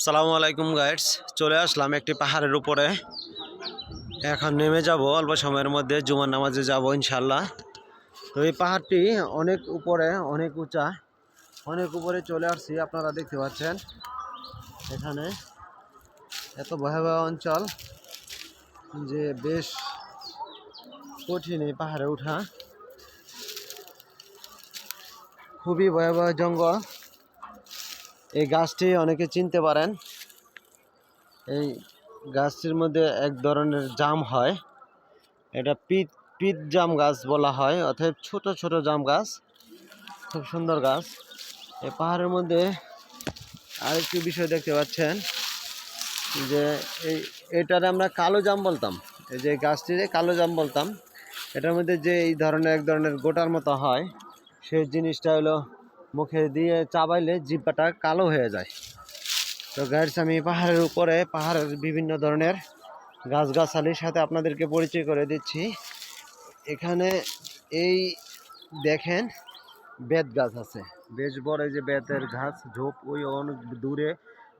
সালামু আলাইকুম গাইডস চলে আসলাম একটি পাহাড়ের উপরে। এখন নেমে যাব, অল্প সময়ের মধ্যে জুমার নামাজে যাব ইনশাল্লাহ তো এই পাহাড়টি অনেক উপরে, অনেক উঁচা, অনেক উপরে চলে আসছি, আপনারা দেখতে পাচ্ছেন। এখানে এত ভয়াবহ অঞ্চল যে বেশ কঠিন এই পাহাড়ে ওঠা। খুবই ভয়াবহ জঙ্গল। এই গাছটি অনেকে চিনতে পারেন। এই গাছটির মধ্যে এক ধরনের জাম হয়। এটা পিত পিত জাম গাছ বলা হয় অর্থাৎ ছোট ছোট জাম গাছ। খুব সুন্দর গাছ। এই পাহাড়ের মধ্যে আরেকটি বিষয় দেখতে পাচ্ছেন যে এই, এটারে আমরা কালো জাম বলতাম। এই যে গাছটিরে কালো জাম বলতাম। এটার মধ্যে যে এই ধরনের, এক ধরনের গোটার মতো হয়, সেই জিনিসটা হলো মুখে দিয়ে চাবাইলে জিব্বাটা কালো হয়ে যায়। তো গাইডস আমি পাহাড়ের উপরে, পাহাড়ের বিভিন্ন ধরনের গাছগাছালির সাথে আপনাদেরকে পরিচয় করে দিচ্ছি। এখানে এই দেখেন বেত গাছ আছে। বেশ বড় এই যে বেতের গাছ, ঝোপ ওই অনেক দূরে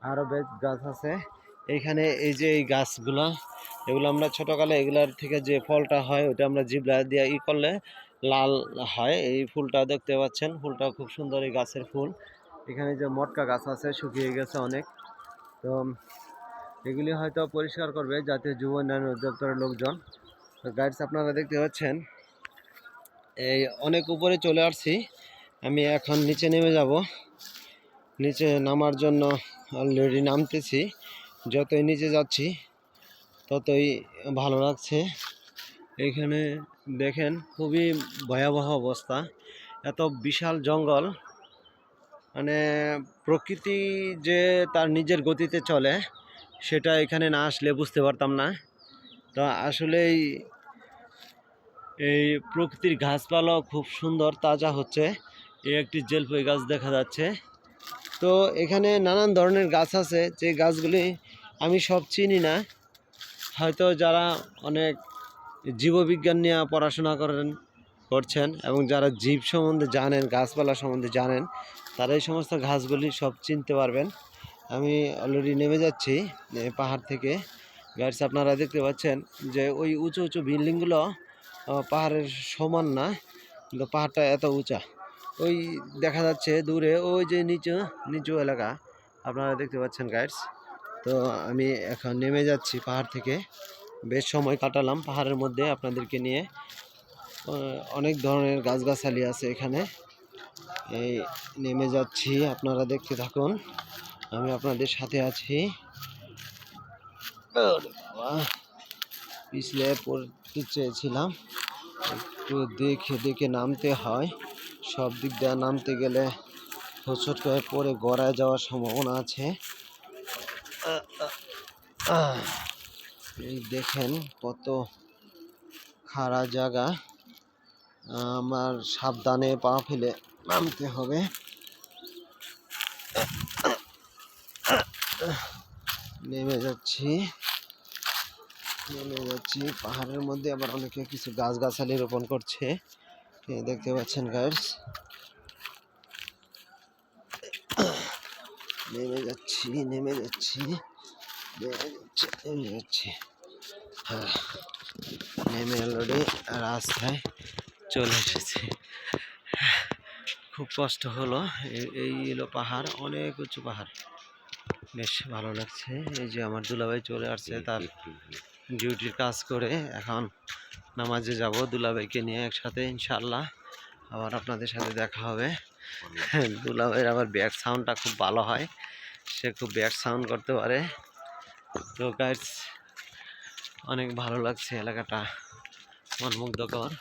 আরও বেত গাছ আছে। এইখানে এই যে এই গাছগুলা, এগুলো আমরা ছোটোকালে এগুলার থেকে যে ফলটা হয়, ওটা আমরা জিবলা দিয়ে ই করলে লাল হয়, এই ফুলটা দেখতে পাচ্ছেন। ফুলটা খুব সুন্দর এই গাছের ফুল। এখানে যে মটকা গাছ আছে, শুকিয়ে গেছে অনেক। তো, এগুলি হয়তো পরিষ্কার করবে জাতীয় যুব উন্নয়ন অধিদপ্তরের লোকজন। তো গাইডস আপনারা দেখতে পাচ্ছেন, এই অনেক উপরে চলে আসছি। আমি এখন নিচে নেমে যাব। নিচে নামার জন্য অলরেডি নামতেছি। যতই নিচে যাচ্ছি, ততই ভালো লাগছে। এখানে দেখেন খুবই ভয়াবহ অবস্থা। এত বিশাল জঙ্গল। মানে প্রকৃতি যে তার নিজের গতিতে চলে, সেটা এখানে না আসলে বুঝতে পারতাম না। তো আসলেই এই প্রকৃতির গাছপালাও খুব সুন্দর, তাজা হচ্ছে। এই একটি জেলপই গাছ দেখা যাচ্ছে। তো এখানে নানান ধরনের গাছ আছে। যে গাছগুলি আমি সব চিনি না। হয়তো যারা অনেক জীববিজ্ঞান নিয়ে পড়াশোনা করেন, করছেন এবং যারা জীব সম্বন্ধে জানেন, গাছপালা সম্বন্ধে জানেন, তারা এই সমস্ত ঘাসগুলি সব চিনতে পারবেন। আমি অলরেডি নেমে যাচ্ছি পাহাড় থেকে। গাইডস আপনারা দেখতে পাচ্ছেন যে ওই উঁচু উঁচু বিল্ডিংগুলো পাহাড়ের সমান না, কিন্তু পাহাড়টা এত উঁচা। ওই দেখা যাচ্ছে দূরে, ওই যে নিচু নিচু এলাকা। আপনারা দেখতে পাচ্ছেন গাইডস তো আমি এখন নেমে যাচ্ছি পাহাড় থেকে। বেশ সময় কাটালাম পাহাড়ের মধ্যে আপনাদেরকে নিয়ে। অনেক ধরনের গাছগাছালি আছে এখানে। এই নেমে যাচ্ছি, আপনারা দেখতে থাকুন। আমি আপনাদের সাথে আছি। পিছলে পড়তে চেয়েছিলাম। একটু দেখে দেখে নামতে হয়। সব দিক দিয়ে নামতে গেলে হোঁচট করে পড়ে গড়ায় যাওয়ার সম্ভাবনা আছে। এই দেখেন কত খাড়া জায়গা। আমার সাবধানে পা ফেলে নামতে হবে। নেমে যাচ্ছি। নেমে যাচ্ছি। পাহাড়ের মধ্যে আবার অনেকে কিছু গাছগাছালি রোপণ করছে। দেখতে পাচ্ছেন গাইস নেমে যাচ্ছি নেমে যাচ্ছি। যাচ্ছি হ্যাঁ নেমে অলরেডি রাস্তায় চলে এসেছি। খুব কষ্ট হলো। এই এই এলো পাহাড়, অনেক উঁচু পাহাড়। বেশ ভালো লাগছে। এই যে আমার দুলাভাই চলে আসছে তার ডিউটির কাজ করে। এখন নামাজে যাব দুলাভাইকে নিয়ে একসাথে ইনশাল্লাহ আবার আপনাদের সাথে দেখা হবে। দুলাভাইয়ের আবার ব্যাক সাউন্ডটা খুব ভালো হয়। সে খুব ব্যাক সাউন্ড করতে পারে। তো গাইডস অনেক ভালো লাগছে এলাকাটা মনমুগ্ধকর।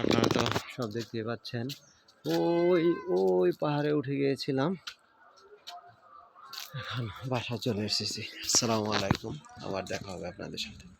আপনারা তো সব দেখতে পাচ্ছেন। ওই ওই পাহাড়ে উঠে গিয়েছিলাম। এখন বাসা চলে এসেছি। আসসালামু আলাইকুম। আবার দেখা হবে আপনাদের সাথে।